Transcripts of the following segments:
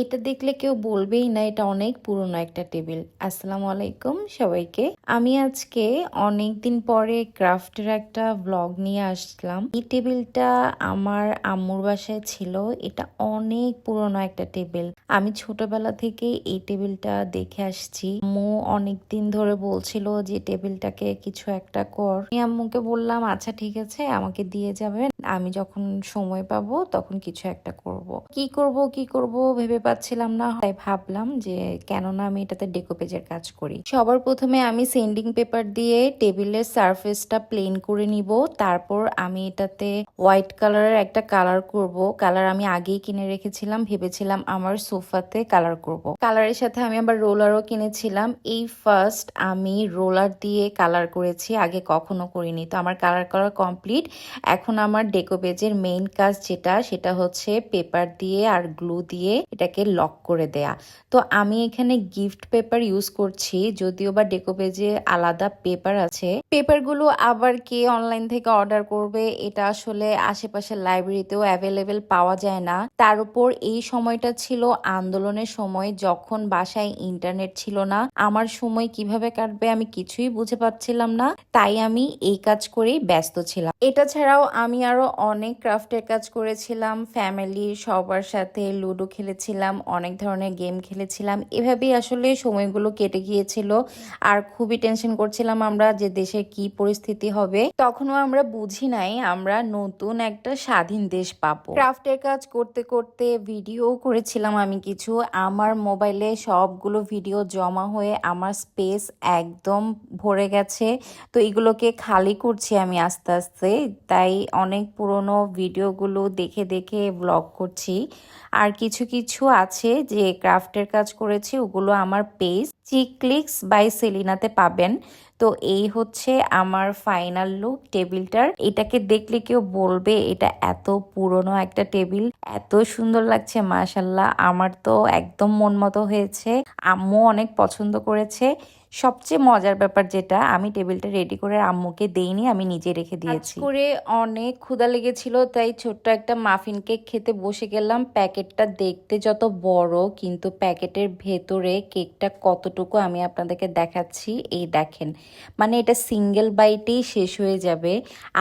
এটা দেখলে কেউ বলবেই না, এটা অনেক পুরনো একটা টেবিল। আসসালামু আলাইকুম সবাইকে। আমি আজকে অনেক দিন পরে ক্রাফটের একটা ব্লগ নিয়ে আসলাম। এই টেবিলটা আমার আম্মুর বাসায় ছিল। এটা অনেক পুরনো একটা টেবিল। আমি ছোটবেলা থেকে এই টেবিলটা দেখে আসছি। আম্মু অনেক দিন ধরে বলছিল যে টেবিলটাকে কিছু একটা কর। আমি আম্মুকে বললাম আচ্ছা ঠিক আছে, আমাকে দিয়ে যাবেন আমি যখন সময় পাবো, তখন কিছু একটা করব। কি করব কি করব, ভেবে পাচ্ছিলাম না, তাই ভাবলাম যে কেননা আমি এটাতে ডেকোপেজের কাজ করি। সবার প্রথমে আমি সেন্ডিং পেপার দিয়ে টেবিলের সারফেসটা প্লেন করে নিব। তারপর আমি এটাতে হোয়াইট কালারের একটা কালার করব। কালার আমি আগেই কিনে রেখেছিলাম, ভেবেছিলাম আমার সোফাতে কালার করব। কালারের সাথে আমি আবার রোলারও কিনেছিলাম। এই ফার্স্ট আমি রোলার দিয়ে কালার করেছি, আগে কখনো করিনি। তো আমার কালার করা কমপ্লিট। এখন আমার ডেকোপেজের মেইন কাজ যেটা, সেটা হচ্ছে পেপার দিয়ে আর গ্লু দিয়ে এটাকে লক করে দেয়া। তো আমি এখানে গিফট পেপার ইউজ করছি, যদিও বা ডেকোপেজে আলাদা পেপার আছে। পেপারগুলো আবার কে অনলাইন থেকে অর্ডার করবে, এটা আসলে আশেপাশের লাইব্রেরিতেও অ্যাভেলেবেল পাওয়া যায় না। তার উপর এই সময়টা ছিল আন্দোলনের সময়, যখন বাসায় ইন্টারনেট ছিল না। আমার সময় কীভাবে কাটবে আমি কিছুই বুঝে পাচ্ছিলাম না, তাই আমি এই কাজ করেই ব্যস্ত ছিলাম। এটা ছাড়াও আমি আরও অনেক ক্রাফটের কাজ করেছিলাম ফ্যামিলি সবার সাথে লুডো খেলেছিলাম। অনেক ধরনের গেম খেলেছিলাম। এভাবেই আসলে সময়গুলো কেটে গিয়েছিল আর খুবই টেনশন করছিলাম আমরা যে দেশের কি পরিস্থিতি হবে। তখনও আমরা বুঝি নাই আমরা নতুন একটা স্বাধীন দেশ পাবো। ক্রাফটের কাজ করতে করতে ভিডিও করেছিলাম আমি কিছু। আমার মোবাইলে সবগুলো ভিডিও জমা হয়ে আমার স্পেস একদম ভরে গেছে। তো এগুলোকে খালি করছি আমি আস্তে আস্তে। তাই অনেক পুরনো ভিডিওগুলো দেখে দেখে ব্লগ করছি। আর কিছু কিছু আছে যে ক্রাফটের কাজ করেছি ওগুলো আমার পেজ। চিকলিক্স বাই সেলিনাতে পাবেন। তো এই হচ্ছে আমার ফাইনাল লুক টেবিলটার এটাকে দেখলে কেউ বলবে এটা এত পুরনো একটা টেবিল এত সুন্দর লাগছে মাশাল্লাহ আমার তো একদম মন মতো হয়েছে। আম্মু অনেক পছন্দ করেছে। সবচেয়ে মজার ব্যাপার যেটা আমি টেবিলটা রেডি করে আম্মুকে দেইনি আমি নিজে রেখে দিয়েছি। করে অনেক ক্ষুধা লেগেছিল তাই ছোট্ট একটা মাফিন কেক খেতে বসে গেলাম। প্যাকেটটা দেখতে যত বড় কিন্তু প্যাকেটের ভেতরে কেকটা কতটুকু আমি আপনাদেরকে দেখাচ্ছি এই দেখেন। মানে এটা সিঙ্গেল বাইটেই শেষ হয়ে যাবে।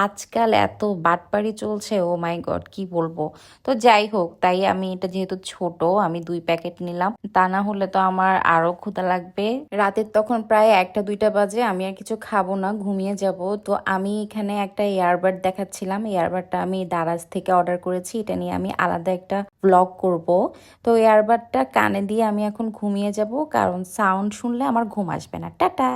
আজকাল এত বাটপাড়ি চলছে ও মাই গড কি বলব? তো যাই হোক, তাই আমি এটা যেহেতু ছোট, আমি দুই প্যাকেট নিলাম। তা না হলে তো আমার আরও ক্ষুধা লাগবে। রাতের তখন প্রায় একটা, দুইটা বাজে, আমি আর কিছু খাব না, ঘুমিয়ে যাব। তো আমি এখানে একটা এয়ারবাড দেখাচ্ছিলাম। এয়ারবাডটা আমি দারাজ থেকে অর্ডার করেছি। এটা নিয়ে আমি আলাদা একটা ব্লগ করব। তো এয়ারবাডটা কানে দিয়ে আমি এখন ঘুমিয়ে যাব, কারণ সাউন্ড শুনলে আমার ঘুম আসবে না। টাটা!